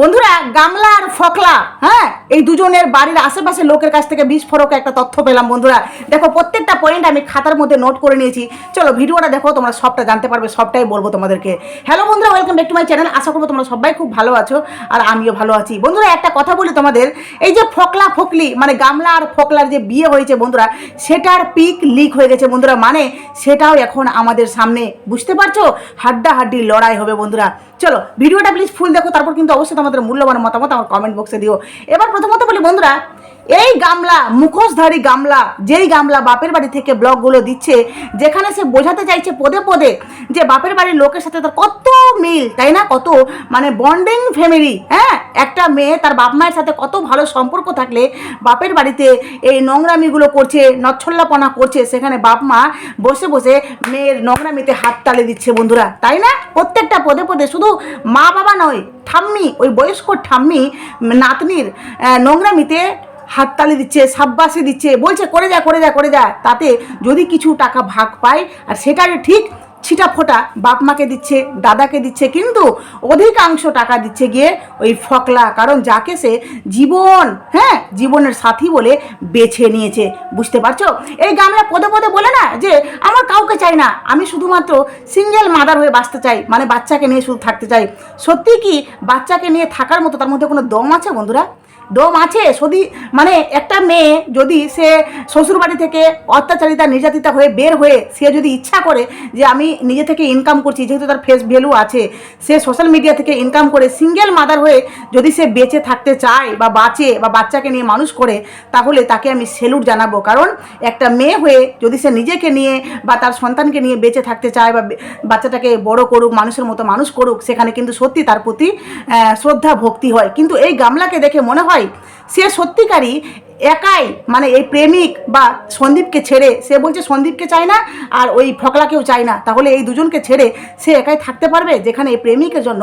বন্ধুরা, গামলা আর ফকলা হ্যাঁ? এই দুজনের বাড়ির আশেপাশে লোকের কাছ থেকে বিস্ফোরক একটা তথ্য পেলাম, বন্ধুরা। দেখো, প্রত্যেকটা পয়েন্ট আমি খাতার মধ্যে নোট করে নিয়েছি। চলো, ভিডিওটা দেখো, তোমরা সবটা জানতে পারবে, সবটাই বলব তোমাদেরকে। হ্যালো বন্ধুরা welcome back to my channel আশা করব তোমরা সবাই খুব ভালো আছো, আর আমিও ভালো আছি। বন্ধুরা, একটা কথা বলি তোমাদের, এই যে ফকলা ফকলি মানে গামলা আর ফকলার যে বিয়ে হয়েছে, বন্ধুরা, সেটার পিক লিক হয়ে গেছে, বন্ধুরা। মানে সেটাও এখন আমাদের সামনে, বুঝতে পারছ? হাড্ডা হাড্ডি লড়াই হবে, বন্ধুরা। চলো, ভিডিওটা প্লিজ ফুল দেখো, তারপর কিন্তু অবশ্যই তোমাদের মূল্যবান মতামত আমার কমেন্ট বক্সে দিও। এবার প্রথমত বলি বন্ধুরা এই গামলা, মুখোশধারী গামলা, যেই গামলা বাপের বাড়ি থেকে ব্লগগুলো দিচ্ছে, যেখানে সে বোঝাতে চাইছে পদে পদে যে বাপের বাড়ির লোকের সাথে তার কত মিল, তাই না? কত মানে বন্ডিং ফ্যামিলি হ্যাঁ? একটা মেয়ে তার বাপ মায়ের সাথে কত ভালো সম্পর্ক থাকলে বাপের বাড়িতে এই নোংরামিগুলো করছে, নচ্ছল্লাপনা করছে, সেখানে বাপ মা বসে বসে মেয়ের নোংরামিতে হাত তালে দিচ্ছে বন্ধুরা, তাই না? প্রত্যেকটা পদে পদে শুধু মা বাবা নয়, ঠাম্মি, ওই বয়স্ক ঠাম্মি, নাতনির নোংরামিতে হাততালি দিচ্ছে, সাব্বাসি দিচ্ছে, বলছে, করে যা করে যা করে যা। তাতে যদি কিছু টাকা ভাগ পায়, আর সেটারে ঠিক ছিটা ফোটা বাপ মাকে দিচ্ছে, দাদাকে দিচ্ছে, কিন্তু অধিকাংশ টাকা দিচ্ছে গিয়ে ওই ফকলা, কারণ যাকে সে জীবন হ্যাঁ জীবনের সাথী বলে বেছে নিয়েছে। বুঝতে পারছ? এই গামলা পদে পদে বলে না যে, আমার কাউকে চাই না, আমি শুধুমাত্র সিঙ্গেল মাদার হয়ে বাঁচতে চাই মানে বাচ্চাকে নিয়ে শুধু থাকতে চাই। সত্যি কি বাচ্চাকে নিয়ে থাকার মতো তার মধ্যে কোনো দম আছে বন্ধুরা? দম আছে? যদি মানে একটা মেয়ে যদি সে শ্বশুরবাড়ি থেকে অত্যাচারিতা, নির্যাতিতা হয়ে বের হয়ে সে যদি ইচ্ছা করে যে আমি নিজে থেকে ইনকাম করছি, যেহেতু তার ফেস ভ্যালু আছে, সে সোশ্যাল মিডিয়া থেকে ইনকাম করে সিঙ্গেল মাদার হয়ে যদি সে বেঁচে থাকতে চায় বা বাঁচে বা বাচ্চাকে নিয়ে মানুষ করে, তাহলে তাকে আমি সেলুট জানাব। কারণ একটা মেয়ে হয়ে যদি সে নিজেকে নিয়ে বা তার সন্তানকে নিয়ে বেঁচে থাকতে চায় বা বাচ্চাটাকে বড় করুক, মানুষের মতো মানুষ করুক, সেখানে কিন্তু সত্যি তার প্রতি শ্রদ্ধা, ভক্তি হয়। কিন্তু এই গামলাকে দেখে মনে হয় সে সত্যিকারই একাই মানে এই প্রেমিক বা সন্দীপকে ছেড়ে, সে বলছে সন্দীপকে চায় না আর ওই ফকলাকেও চায় না। তাহলে এই দুজনকে ছেড়ে সে একাই থাকতে পারবে? যেখানে এই প্রেমিকের জন্য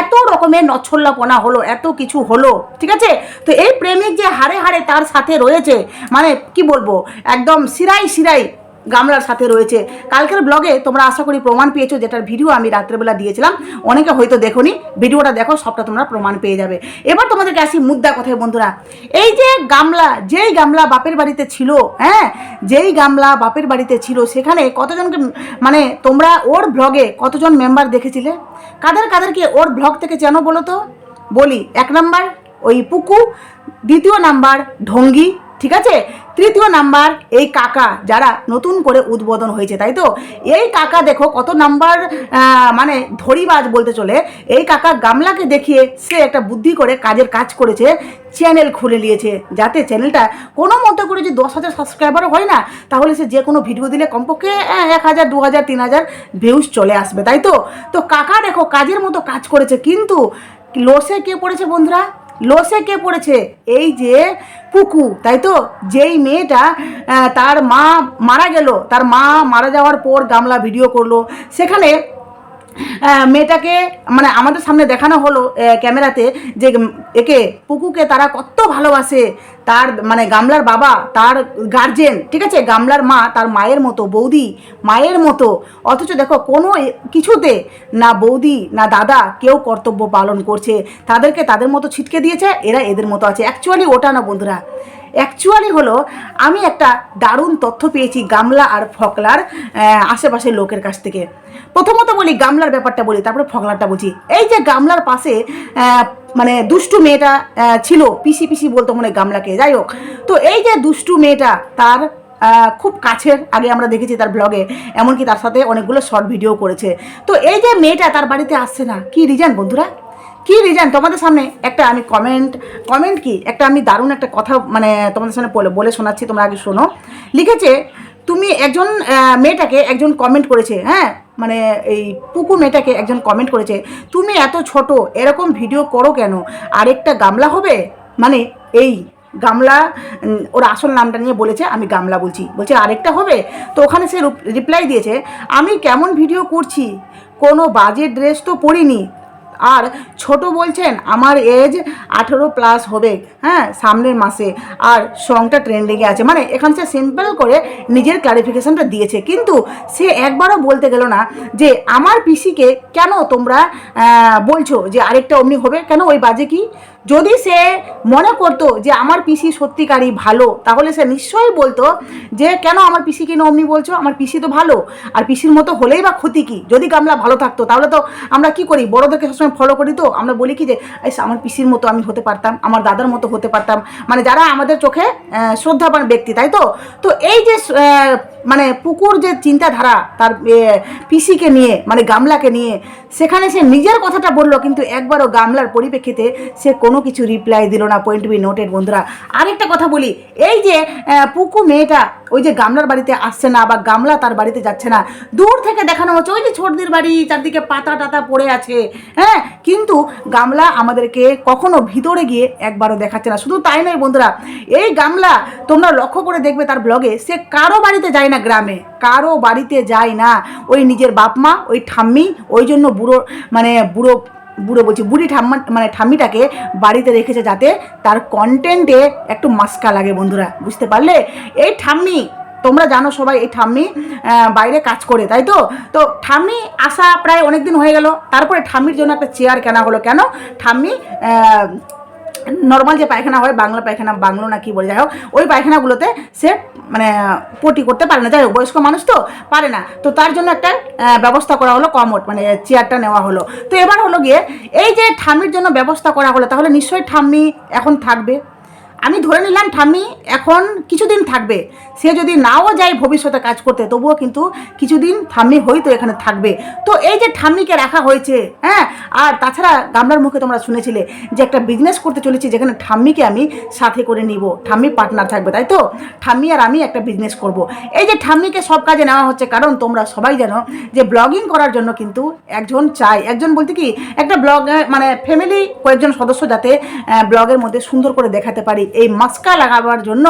এত রকমের নচ্ছল্লাপনা হলো, এত কিছু হলো, ঠিক আছে? তো এই প্রেমিক যে হাড়ে হাড়ে তার সাথে রয়েছে মানে কি বলব, একদম সিরাই সিরাই গামলার সাথে রয়েছে। কালকের ব্লগে তোমরা আশা করি প্রমাণ পেয়েছ যেটার ভিডিও আমি রাত্রেবেলা দিয়েছিলাম। অনেকে হয়তো দেখোনি, ভিডিওটা দেখো, সবটা তোমরা প্রমাণ পেয়ে যাবে। এবার তোমাদেরকে আসি মুদ্রা কথায়, বন্ধুরা। এই যে গামলা, যেই গামলা বাপের বাড়িতে ছিল হ্যাঁ যেই গামলা বাপের বাড়িতে ছিল, সেখানে কতজনকে মানে তোমরা ওর ব্লগে কতজন মেম্বার দেখেছিলে? কাদের কাদেরকে ওর ব্লগ থেকে যেন বলো তো? বলি, এক নাম্বার ওই পুকু, দ্বিতীয় নাম্বার ঢঙ্গি ঠিক আছে? তৃতীয় নাম্বার, এই কাকা যারা নতুন করে উদ্বোধন হয়েছে, তাই তো? এই কাকা দেখো কত নাম্বার মানে ধরিবাজ বলতে চলে। এই কাকা গামলাকে দেখিয়ে সে একটা বুদ্ধি করে কাজের কাজ করেছে চ্যানেল খুলে নিয়েছে। যাতে চ্যানেলটা কোনো মতো করে যদি দশ হাজার সাবস্ক্রাইবারও হয় না, তাহলে সে যে কোনো ভিডিও দিলে কমপক্ষে এক হাজার, দু হাজার, তিন হাজার ভিউজ চলে আসবে, তাই তো? তো কাকা দেখো কাজের মতো কাজ করেছে, কিন্তু লসে কে পড়েছে বন্ধুরা? লসে কে পড়েছে? এই যে পুকু, তাই তো? যেই মেয়েটা তার মা মারা গেল, তার মা মারা যাওয়ার পর গামলা ভিডিও করল। সেখানে মেয়েটাকে মানে আমাদের সামনে দেখানো হলো ক্যামেরাতে যে একে পুকুকে তারা কত ভালোবাসে, তার মানে গামলার বাবা, তার গার্জেন ঠিক আছে? গামলার মা, তার মায়ের মতো, বৌদি, মায়ের মতো। অথচ দেখো, কোনো কিছুতে না বৌদি, না দাদা কেউ কর্তব্য পালন করছে। তাদেরকে তাদের মতো ছিটকে দিয়েছে, এরা এদের মতো আছে। অ্যাকচুয়ালি ওটা না বন্ধুরা অ্যাকচুয়ালি হলো, আমি একটা দারুণ তথ্য পেয়েছি গামলা আর ফকলার আশেপাশের লোকের কাছ থেকে। প্রথমত বলি গামলার ব্যাপারটা বলি, তারপরে ফকলারটা বুঝি। এই যে গামলার পাশে মানে দুষ্টু মেয়েটা ছিল, পিসি পিসি বলতো মনে গামলাকে, যাই হোক। তো এই যে দুষ্টু মেয়েটা, তার খুব কাছের, আগে আমরা দেখেছি তার ব্লগে এমনকি তার সাথে অনেকগুলো শর্ট ভিডিও করেছে। তো এই যে মেয়েটা তার বাড়িতে আসছে না, কি রিজন বন্ধুরা? কি রিজন তোমাদের সামনে একটা আমি কমেন্ট কমেন্ট কি? একটা আমি দারুণ একটা কথা মানে তোমাদের সামনে বলে বলে শোনাচ্ছি, তোমরা আগে শোনো। লিখেছে, তুমি একজন মেয়েটাকে একজন কমেন্ট করেছে হ্যাঁ? মানে এই পুকু মেয়েটাকে একজন কমেন্ট করেছে। তুমি এত ছোট, এরকম ভিডিও করো কেন? আরেকটা গামলা হবে? মানে এই গামলা ওর আসল নামটা নিয়ে বলেছে, আমি গামলা বলছি। বলছে, আরেকটা হবে? তো ওখানে সে রিপ্লাই দিয়েছে, আমি কেমন ভিডিও করছি? কোনো বাজে ড্রেস তো পরিনি। আর ছোট বলছেন, আমার এজ আঠেরো প্লাস হবে হ্যাঁ সামনের মাসে। আর সংটা ট্রেন্ডিংয়ে আছে। মানে এখানে সে সিম্পল করে নিজের ক্লারিফিকেশনটা দিয়েছে। কিন্তু সে একবারও বলতে গেল না যে, আমার পিসিকে কেন তোমরা বলছো যে আরেকটা অমনি হবে? কেন ওই বাজে কি? যদি সে মনে করতো যে আমার পিসি সত্যিকারই ভালো, তাহলে সে নিশ্চয়ই বলতো যে, কেন আমার পিসিকে নিয়ে অমনি বলছো? আমার পিসি তো ভালো। আর পিসির মতো হলেই বা ক্ষতি কি? যদি গামলা ভালো থাকতো, তাহলে তো আমরা কি করি? বড়োদেরকে সবসময় ফলো করি তো। আমরা বলি কি যে "ইস, আমার পিসির মতো আমি হতে পারতাম আমার দাদার মতো হতে পারতাম। মানে যারা আমাদের চোখে শ্রদ্ধাবান ব্যক্তি তাই তো? তো এই যে মানে পুকুর যে চিন্তাধারা তার পিসিকে নিয়ে মানে গামলাকে নিয়ে সেখানে সে নিজের কথাটা বলল কিন্তু একবারও গামলার পরিপ্রেক্ষিতে সে কোনো কিছু রিপ্লাই দিল না পয়েন্ট বি নোটেড বন্ধুরা। আরেকটা কথা বলি এই যে পুকু মেয়েটা ওই যে গামলার বাড়িতে আসছে না বা গামলা তার বাড়িতে যাচ্ছে না দূর থেকে দেখানো হচ্ছে ওই যে ছোটদের বাড়ি চারদিকে পাতা টাতা পড়ে আছে হ্যাঁ? কিন্তু গামলা আমাদেরকে কখনো ভিতরে গিয়ে একবারও দেখাচ্ছে না। শুধু তাই নয় বন্ধুরা, এই গামলা তোমরা লক্ষ্য করে দেখবে তার ব্লগে, সে কারও বাড়িতে যায় না গ্রামে, কারও বাড়িতে যায় না। ওই নিজের বাপ মা, ওই ঠাম্মি, ওই জন্য বুড়ো মানে বুড়ো বুড়ো বলছি, বুড়ি ঠাম্মা মানে ঠাম্মিটাকে বাড়িতে রেখেছে যাতে তার কন্টেন্টে একটু মাস্কা লাগে বন্ধুরা, বুঝতে পারলে? এই ঠাম্মি তোমরা জানো সবাই এই ঠাম্মি বাইরে কাজ করে, তাই তো? তো ঠাম্মি আসা প্রায় অনেক দিন হয়ে গেল। তারপরে ঠাম্মির জন্য একটা চেয়ার কেনা হলো। কেন? ঠাম্মি নর্মাল যে পায়খানা হয়, বাংলা পায়খানা, বাংলো না কি বলে, যাই হোক, ওই পায়খানাগুলোতে সে মানে পটি করতে পারে না। যাই হোক, বয়স্ক মানুষ তো, পারে না। তো তার জন্য একটা ব্যবস্থা করা হলো কমোট মানে চেয়ারটা নেওয়া হলো। তো এবার হলো গিয়ে, এই যে ঠাম্মির জন্য ব্যবস্থা করা হলো, তাহলে নিশ্চয়ই ঠাম্মি এখন থাকবে। আমি ধরে নিলাম ঠাম্মি এখন কিছুদিন থাকবে। সে যদি নাও যায় ভবিষ্যতে কাজ করতে, তবুও কিন্তু কিছুদিন ঠাম্মি হয়তো এখানে থাকবে। তো এই যে ঠাম্মিকে রাখা হয়েছে হ্যাঁ? আর তাছাড়া গামলার মুখে তোমরা শুনেছিলে যে একটা বিজনেস করতে চলেছি, যেখানে ঠাম্মিকে আমি সাথে করে নিব। ঠাম্মি পার্টনার থাকবে, তাই তো? ঠাম্মি আর আমি একটা বিজনেস করব। এই যে ঠাম্মিকে সব কাজে নেওয়া হচ্ছে, কারণ তোমরা সবাই জানো যে ব্লগিং করার জন্য কিন্তু একজন চাই। একজন বলতে কি, একটা ব্লগ মানে ফ্যামিলি কয়েকজন সদস্য যাতে ব্লগের মধ্যে সুন্দর করে দেখাতে পারি। এই মাস্কা লাগাবার জন্য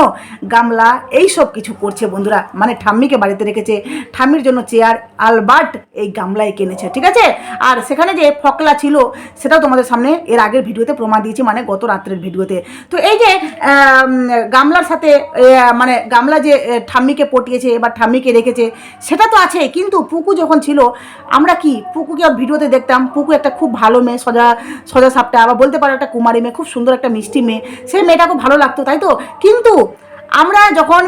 গামলা এই সব কিছু করছে বন্ধুরা। মানে ঠাম্মিকে বাড়িতে রেখেছে। ঠাম্মির জন্য চেয়ার, আলবার্ট এই গামলায় কিনেছে, ঠিক আছে? আর সেখানে যে ফকলা ছিল, সেটাও তোমাদের সামনে এর আগের ভিডিওতে প্রমাণ দিয়েছি মানে গত রাত্রের ভিডিওতে। তো এই যে গামলার সাথে মানে গামলা যে ঠাম্মিকে পটিয়েছে বা ঠাম্মিকে রেখেছে, সেটা তো আছে। কিন্তু পুকু যখন ছিল, আমরা কি, পুকুকে ভিডিওতে দেখতাম, পুকু একটা খুব ভালো মেয়ে, সজা সজা সাপটা আবার বলতে পারো একটা কুমারী মেয়ে, খুব সুন্দর একটা মিষ্টি মেয়ে। সেই মেয়েটা খুব লাগতো, তাই তো? কিন্তু আমরা যখন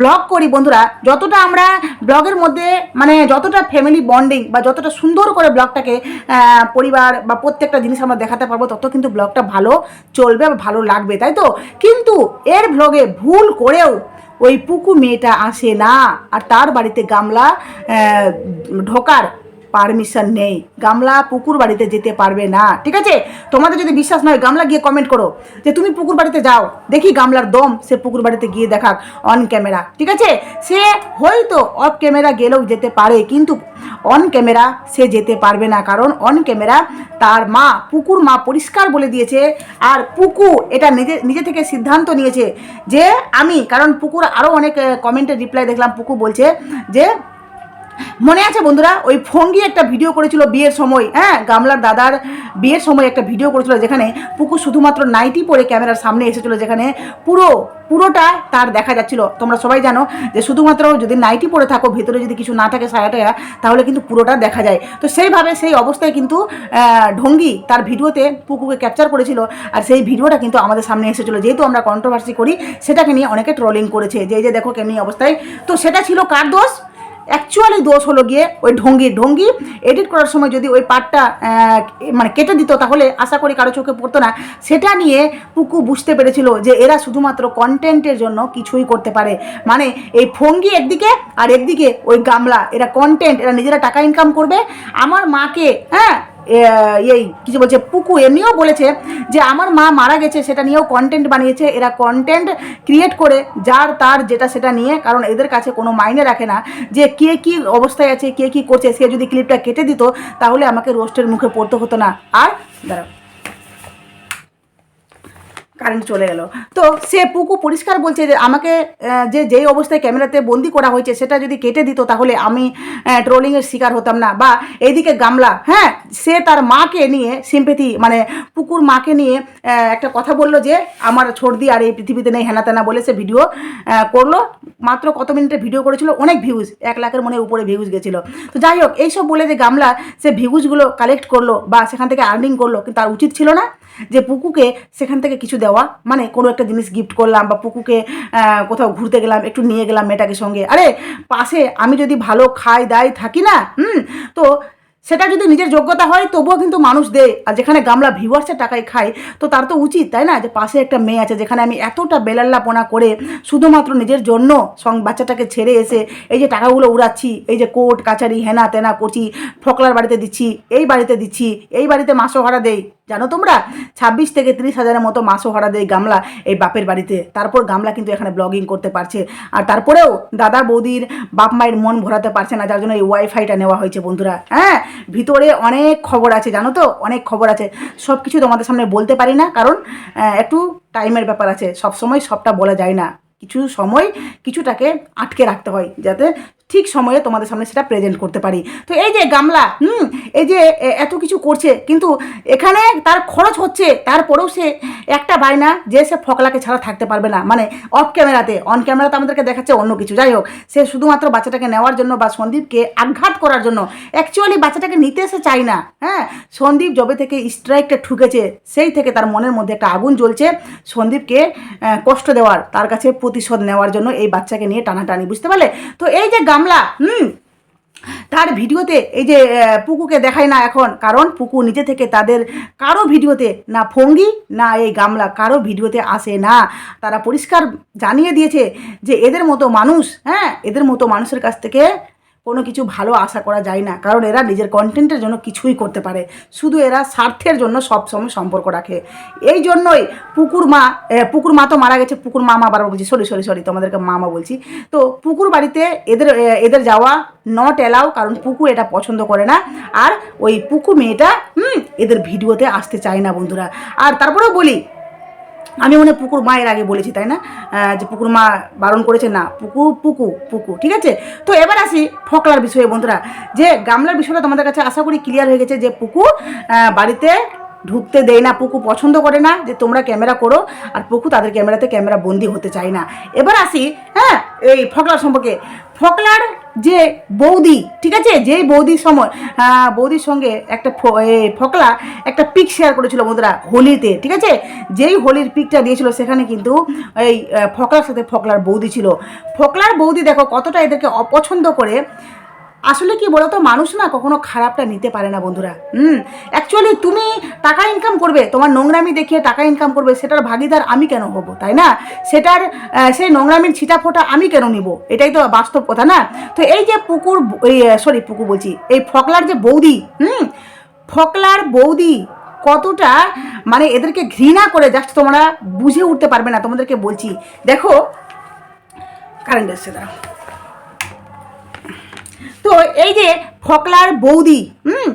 ব্লগ করি বন্ধুরা, যতটা আমরা ব্লগের মধ্যে মানে যতটা ফ্যামিলি বন্ডিং বা যতটা সুন্দর করে ব্লগটাকে পরিবার বা প্রত্যেকটা জিনিস আমরা দেখাতে পারব, তত কিন্তু ব্লগটা ভালো চলবে বা ভালো লাগবে, তাই তো? কিন্তু এর ব্লগে ভুল করেও ওই পুকু মেয়েটা আসে না, আর তার বাড়িতে গামলা ঢোকার পারমিশন নেই। গামলা পুকুর বাড়িতে যেতে পারবে না। ঠিক আছে? তোমাদের যদি বিশ্বাস নয় গামলা গিয়ে কমেন্ট করো। যে তুমি পুকুর বাড়িতে যাও। দেখি গামলার দম সে পুকুর বাড়িতে গিয়ে দেখাক অন ক্যামেরা ঠিক আছে? সে হয়তো অফ ক্যামেরা গেলেও যেতে পারে, কিন্তু অন ক্যামেরা সে যেতে পারবে না। কারণ অন ক্যামেরা তার মা, পুকুর মা পরিষ্কার বলে দিয়েছে। আর পুকু এটা নিজে নিজে থেকে সিদ্ধান্ত নিয়েছে যে আমি, কারণ পুকুর আরও অনেক কমেন্টের রিপ্লাই দেখলাম। পুকু বলছে যে মনে আছে বন্ধুরা? ওই ফঙ্গি একটা ভিডিও করেছিল বিয়ের সময় হ্যাঁ? গামলার দাদার বিয়ের সময় একটা ভিডিও করেছিল যেখানে পুকু শুধুমাত্র নাইটি পরে ক্যামেরার সামনে এসেছিল, যেখানে পুরো, পুরোটা তার দেখা যাচ্ছিল। তোমরা সবাই জানো যে শুধুমাত্র যদি নাইটি পরে থাকো, ভেতরে যদি কিছু না থাকে সায়াটা তাহলে কিন্তু পুরোটা দেখা যায়। তো সেইভাবে সেই অবস্থায় কিন্তু ঢঙ্গি তার ভিডিওতে পুকুকে ক্যাপচার করেছিল আর সেই ভিডিওটা কিন্তু আমাদের সামনে এসেছিল। যেহেতু আমরা কন্ট্রোভার্সি করি, সেটাকে নিয়ে অনেকে ট্রোলিং করেছে। যে যে দেখো কেমনি অবস্থায়। তো সেটা ছিল কার দোষ? অ্যাকচুয়ালি দোষ হলো গিয়ে ওই ঢঙ্গি ঢঙ্গি এডিট করার সময় যদি ওই পার্টটা মানে কেটে দিত তাহলে আশা করি কারও চোখে পড়তো না। সেটা নিয়ে পুকু বুঝতে পেরেছিল যে এরা শুধুমাত্র কন্টেন্টের জন্য কিছুই করতে পারে। মানে এই ফঙ্গি একদিকে আর একদিকে ওই গামলা, এরা কন্টেন্ট এরা নিজেরা টাকা ইনকাম করবে। আমার মাকে হ্যাঁ এই কিছু বলছে, পুকু এমনিও বলেছে যে আমার মা মারা গেছে, সেটা নিয়েও কন্টেন্ট বানিয়েছে। এরা কন্টেন্ট ক্রিয়েট করে, যার তার যেটা সেটা নিয়ে, কারণ এদের কাছে কোনো মাইনে রাখে না যে কে কি অবস্থায় আছে, কে কি করছে, সে যদি ক্লিপটা কেটে দিত, তাহলে আমাকে রোস্টের মুখে পড়তে হতো না। আর, দাঁড়াও। কারেন্ট চলে গেল। তো সে পুকু পরিষ্কার বলছে যে, আমাকে যে যেই অবস্থায় ক্যামেরাতে বন্দি করা হয়েছে, সেটা যদি কেটে দিত তাহলে আমি ট্রোলিংয়ের শিকার হতাম না। বা এইদিকে গামলা হ্যাঁ সে তার মাকে নিয়ে সিম্পেথি মানে পুকুর মাকে নিয়ে একটা কথা বলল যে, আমার ছর্দি আর এই পৃথিবীতে নেই হেনা তেনা বলে সে ভিডিও করল। মাত্র কত মিনিটের ভিডিও করেছিল, অনেক ভিউজ এক লাখের মনে উপরে ভিউজ গেছিল। তো যাই হোক, এইসব বলে যে গামলা, সে ভিউজগুলো কালেক্ট করল বা সেখান থেকে আর্নিং করল, কিন্তু তার উচিত ছিল না। যে পুকুকে সেখান থেকে কিছু দেওয়া মানে কোনো একটা জিনিস গিফট করলাম বা পুকুকে কোথাও ঘুরতে গেলাম, একটু নিয়ে গেলাম মেয়েটাকে সঙ্গে। আরে, পাশে আমি যদি ভালো খাই দাই থাকি না, হুম, তো সেটা যদি নিজের যোগ্যতা হয়, তবুও কিন্তু মানুষ দেয়। আর যেখানে গামলা ভিউয়ার্সের টাকায় খায়, তো তার তো উচিত, তাই না? যে পাশে একটা মেয়ে আছে, যেখানে আমি এতটা বেলাল্লাপনা করে শুধুমাত্র নিজের জন্য সং বাচ্চাটাকে ছেড়ে এসে এই যে টাকাগুলো উড়াচ্ছি, এই যে কোর্ট কাচারি হেনা তেনা করছি, ফকলার বাড়িতে দিচ্ছি, এই বাড়িতে দিচ্ছি, এই বাড়িতে ভাড়া দেই। জানো তোমরা? ছাব্বিশ থেকে তিরিশ হাজারের মতো ভাড়া দেয় গামলা এই বাপের বাড়িতে। তারপর গামলা কিন্তু এখানে ব্লগিং করতে পারছে। আর তারপরেও দাদা বৌদির বাপ মায়ের মন ভরাতে পারছে না, যার জন্য এই ওয়াইফাইটা নেওয়া হয়েছে, বন্ধুরা। হ্যাঁ? ভিতরে অনেক খবর আছে, জানো তো? অনেক খবর আছে। সব কিছু তোমাদের সামনে বলতে পারি না, কারণ একটু টাইমের ব্যাপার আছে। সব সময় সবটা বলা যায় না। কিছু সময় কিছুটাকে আটকে রাখতে হয়, যাতে ঠিক সময়ে তোমাদের সামনে সেটা প্রেজেন্ট করতে পারি। তো এই যে গামলা, হুম, এই যে এত কিছু করছে, কিন্তু এখানে তার খরচ হচ্ছে, তারপরেও সে একটা বায়না যে সে ফকলাকে ছাড়া থাকতে পারবে না। মানে অফ ক্যামেরাতে অন ক্যামেরাতে আমাদেরকে দেখাচ্ছে অন্য কিছু। যাই হোক, সে শুধুমাত্র বাচ্চাটাকে নেওয়ার জন্য বা সন্দীপকে আঘাত করার জন্য অ্যাকচুয়ালি বাচ্চাটাকে নিতে সে চায় না। হ্যাঁ সন্দীপ যবে থেকে স্ট্রাইকটা ঠুকেছে, সেই থেকে তার মনের মধ্যে একটা আগুন জ্বলছে। সন্দীপকে কষ্ট দেওয়ার, তার কাছে প্রতিশোধ নেওয়ার জন্য এই বাচ্চাকে নিয়ে টানাটানি, বুঝতে পারলে? তো এই যে গামলা হুম? তার ভিডিওতে এই যে পুকুকে দেখায় না এখন, কারণ পুকু নিজে থেকে তাদের কারও ভিডিওতে না ফঙ্গি, না এই গামলা কারও ভিডিওতে আসে না। তারা পরিষ্কার জানিয়ে দিয়েছে যে, এদের মতো মানুষ হ্যাঁ এদের মতো মানুষের কাছ থেকে কোনো কিছু ভালো আশা করা যায় না। কারণ এরা নিজের কন্টেন্টের জন্য কিছুই করতে পারে। শুধু এরা স্বার্থের জন্য সবসময় সম্পর্ক রাখে। এই জন্যই পুকুর মা পুকুর মা তো মারা গেছে। পুকুর মামা বারবার বলছি, সরি সরি সরি, তোমাদেরকে মামা বলছি। তো পুকুর বাড়িতে এদের এদের যাওয়া নট এলাও কারণ পুকু এটা পছন্দ করে না। আর ওই পুকু মেয়েটা, হুম, এদের ভিডিওতে আসতে চায় না বন্ধুরা। আর তারপরেও বলি আমি মনে পুকুর মায়ের আগে বলেছি, তাই না? যে পুকুর মা বারণ করেছে, না পুকু পুকু পুকু ঠিক আছে? তো এবার আসি ফকলার বিষয়ে, বন্ধুরা। যে গামলার বিষয়টা তোমাদের কাছে আশা করি ক্লিয়ার হয়ে গেছে যে পুকু বাড়িতে ঢুকতে দেয় না, পুকু পছন্দ করে না যে তোমরা ক্যামেরা করো আর পুকু তাদের ক্যামেরাতে ক্যামেরা বন্দি হতে চায় না। এবার আসি হ্যাঁ এই ফকলার সম্পর্কে। ফকলার যে বৌদি, ঠিক আছে? যেই বৌদির সময় বৌদির সঙ্গে একটা ফকলা একটা পিক শেয়ার করেছিল বন্ধুরা, হোলিতে, ঠিক আছে? যেই হোলির পিকটা দিয়েছিল, সেখানে কিন্তু এই ফকলার সাথে ফকলার বৌদি ছিল। ফকলার বৌদি দেখো কতটা এদেরকে অপছন্দ করে। আসলে কি বলতো, মানুষ না কখনো খারাপটা নিতে পারে না বন্ধুরা। হুম অ্যাকচুয়ালি তুমি টাকা ইনকাম করবে, তোমার নোংরামি দেখিয়ে টাকা ইনকাম করবে, সেটার ভাগিদার আমি কেন হব, তাই না? সেটার সেই নোংরামির ছিটা ফোটা আমি কেন নিব? এটাই তো বাস্তব কথা না? তো এই যে পুকুর সরি পুকুর বলছি, এই ফকলার যে বৌদি, হুম, ফকলার বৌদি কতটা মানে এদেরকে ঘৃণা করে জাস্ট তোমরা বুঝে উঠতে পারবে না, তোমাদেরকে বলছি। দেখো কারেন্ট এসছে, দাঁড়াও। তো এই যে ফকলার বৌদি, হুম,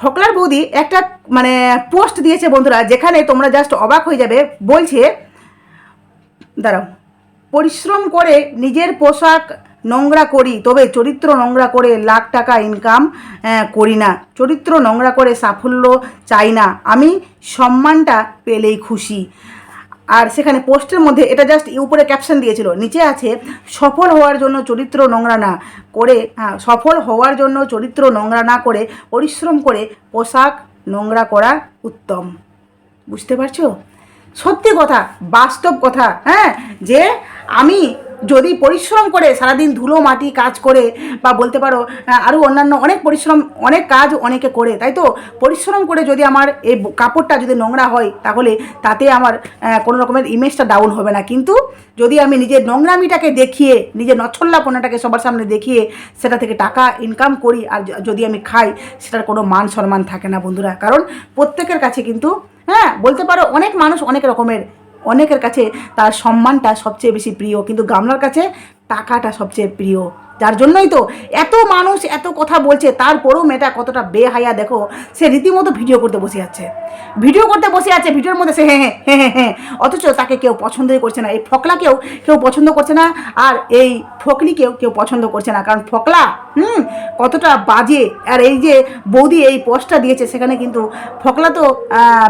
ফকলার বৌদি একটা মানে পোস্ট দিয়েছে বন্ধুরা, যেখানে তোমরা জাস্ট অবাক হয়ে যাবে, বলছে, দাঁড়াও, পরিশ্রম করে নিজের পোশাক নোংরা করি, তবে চরিত্র নোংরা করে লাখ টাকা ইনকাম করি না, চরিত্র নোংরা করে সাফল্য চাই না, আমি সম্মানটা পেলেই খুশি। আর সেখানে পোস্টের মধ্যে এটা জাস্ট উপরে ক্যাপশন দিয়েছিল, নিচে আছে, সফল হওয়ার জন্য চরিত্র নোংরা না করে হ্যাঁ সফল হওয়ার জন্য চরিত্র নোংরা না করে, পরিশ্রম করে পোশাক নোংরা করা উত্তম। বুঝতে পারছ? সত্যি কথা, বাস্তব কথা হ্যাঁ যে আমি যদি পরিশ্রম করে সারাদিন ধুলো মাটি কাজ করে বা বলতে পারো আরও অন্যান্য অনেক পরিশ্রম, অনেক কাজ অনেকে করে, তাই তো? পরিশ্রম করে যদি আমার এই কাপড়টা যদি নোংরা হয়, তাহলে তাতে আমার কোনো রকমের ইমেজটা ডাউন হবে না। কিন্তু যদি আমি নিজের নোংরামিটাকে দেখিয়ে, নিজের নছল্লাপনাটাকে সবার সামনে দেখিয়ে সেটা থেকে টাকা ইনকাম করি আর যদি আমি খাই, সেটার কোনো মান সম্মান থাকে না বন্ধুরা। কারণ প্রত্যেকের কাছে কিন্তু হ্যাঁ বলতে পারো অনেক মানুষ অনেক রকমের অনেকের কাছে তার সম্মানটা সবচেয়ে বেশি প্রিয় কিন্তু গামলার কাছে টাকাটা সবচেয়ে প্রিয়। যার জন্যই তো এত মানুষ এত কথা বলছে, তারপরেও মেয়েটা কতটা বেহায়া দেখো, সে রীতিমতো ভিডিও করতে বসে আছে। ভিডিও করতে বসে আছে, ভিডিওর মধ্যে সে হ্যাঁ হ্যাঁ হ্যাঁ হ্যাঁ হ্যাঁ অথচ তাকে কেউ পছন্দই করছে না, এই ফকলাকেও কেউ পছন্দ করছে না, আর এই ফকলিকেও কেউ পছন্দ করছে না, কারণ ফকলা, হুম, কতটা বাজে, আর এই যে বৌদি এই পোস্টটা দিয়েছে, সেখানে কিন্তু ফকলা তো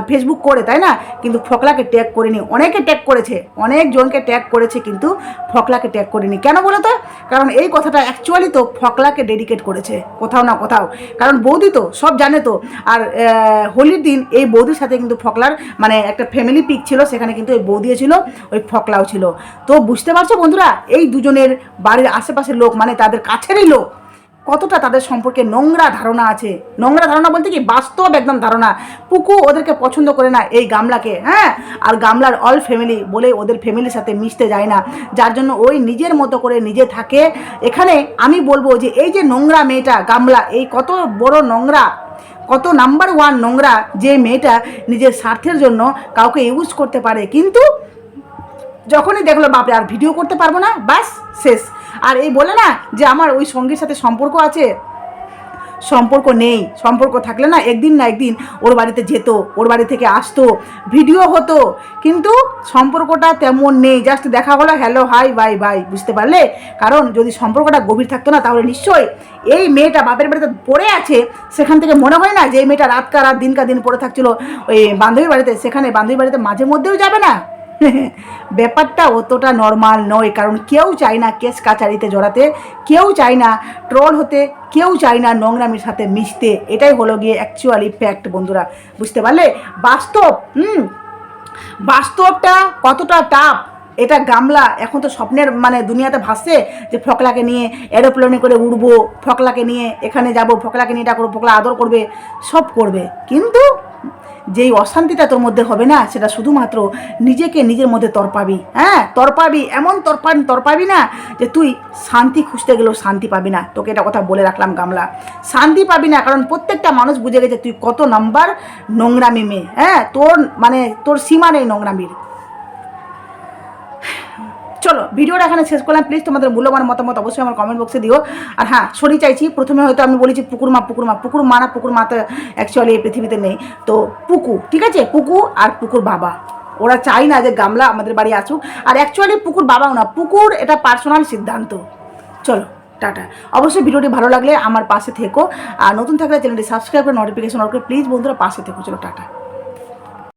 ফেসবুক করে, তাই না? কিন্তু ফকলাকে ট্যাগ করেনি, অনেকে ট্যাগ করেছে, অনেকজনকে ট্যাগ করেছে, কিন্তু ফকলাকে ট্যাগ করেনি। কেন বলো তো? কারণ এই কথাটা অ্যাকচুয়ালি তো ফকলাকে ডেডিকেট করেছে, কোথাও না কোথাও। কারণ বৌদি তো, সব জানে তো। আর হোলির দিন এই বৌদির সাথে কিন্তু ফকলার মানে একটা ফ্যামিলি পিক ছিল, সেখানে কিন্তু ওই বৌদিও ছিল, ওই ফকলাও ছিল। তো বুঝতে পারছ বন্ধুরা, এই দুজনের বাড়ির আশেপাশের লোক মানে তাদের কাছেরই লোক কতটা তাদের সম্পর্কে নোংরা ধারণা আছে? নোংরা ধারণা বলতে কি বাস্তব একদম ধারণা। পুকু ওদেরকে পছন্দ করে না এই গামলাকে হ্যাঁ? আর গামলার অল ফ্যামিলি বলে ওদের ফ্যামিলির সাথে মিশতে যায় না। যার জন্য ওই নিজের মতো করে নিজে থাকে। এখানে আমি বলব যে এই যে নোংরা মেয়েটা, গামলা, এই কত বড় নোংরা, কত নাম্বার ওয়ান নোংরা যে মেয়েটা নিজের স্বার্থের জন্য কাউকে ইউজ করতে পারে। কিন্তু যখনই দেখল, বাপরে, আর ভিডিও করতে পারব না? ব্যাস, শেষ। আর এই বলে না যে আমার ওই সঙ্গীর সাথে সম্পর্ক আছে? সম্পর্ক নেই। সম্পর্ক থাকলে না একদিন না একদিন ওর বাড়িতে যেত, ওর বাড়ি থেকে আসতো, ভিডিও হতো। কিন্তু সম্পর্কটা তেমন নেই। জাস্ট দেখা হলো, হ্যালো, হাই, বাই বাই। বুঝতে পারলে? কারণ যদি সম্পর্কটা গভীর থাকতো না, তাহলে নিশ্চয়ই এই মেয়েটা বাপের বাড়িতে পড়ে আছে। সেখান থেকে মনে হয় না যে এই মেয়েটা রাত কা রাত দিন কা দিন পড়ে থাকছিল। ওই বান্ধবীর বাড়িতে, সেখানে বান্ধবীর বাড়িতে মাঝে মধ্যেও যাবে না? ব্যাপারটা অতটা নর্মাল নয়, কারণ কেউ চায় না কেস কাচারিতে জড়াতে, কেউ চায় না ট্রল হতে, কেউ চায় না নোংরামির সাথে মিশতে। এটাই হলো গিয়ে অ্যাকচুয়ালি ফ্যাক্ট বন্ধুরা, বুঝতে পারলে? বাস্তব, হুম? বাস্তবটা কতটা টাফ এটা গামলা, এখন তো স্বপ্নের মানে দুনিয়াতে ভাসছে যে ফকলাকে নিয়ে এরোপ্লেনে করে উড়বো, ফকলাকে নিয়ে এখানে যাব, ফকলাকে নিয়ে এটা করব, ফকলা আদর করবে, সব করবে। কিন্তু যেই অশান্তিটা তোর মধ্যে হবে না, সেটা শুধুমাত্র নিজেকে নিজের মধ্যে তরপাবি। হ্যাঁ তরপাবি, এমন তরপা, তরপাবি না যে তুই শান্তি খুঁজতে গেলেও শান্তি পাবি না। তোকে এটা কথা বলে রাখলাম গামলা। শান্তি পাবি না, কারণ প্রত্যেকটা মানুষ বুঝে গেছে তুই কত নাম্বার নোংরামি মেয়ে। হ্যাঁ তোর মানে তোর সীমা নেই নোংরামির। চলো, ভিডিওটা এখানে শেষ করলাম। প্লিজ তোমাদের মূল্যবান মতামত অবশ্যই আমার কমেন্ট বক্সে দিও। আর হ্যাঁ সরি চাইছি, প্রথমে হয়তো আমি বলেছি পুকুর মা পুকুর মা। পুকুর মা না, পুকুর মা তো অ্যাকচুয়ালি এই পৃথিবীতে নেই। তো পুকু, ঠিক আছে? পুকু আর পুকুর বাবা। ওরা চাই না যে গামলা আমাদের বাড়ি আসুক। আর অ্যাকচুয়ালি পুকুর বাবাও না, পুকুর এটা পার্সোনাল সিদ্ধান্ত। চলো, টাটা। অবশ্যই ভিডিওটি ভালো লাগলে আমার পাশে থেকো। আর নতুন থাকলে চ্যানেলটি সাবস্ক্রাইব করে নোটিফিকেশন অন করে প্লিজ বন্ধুরা পাশে থেকো। চলো, টাটা।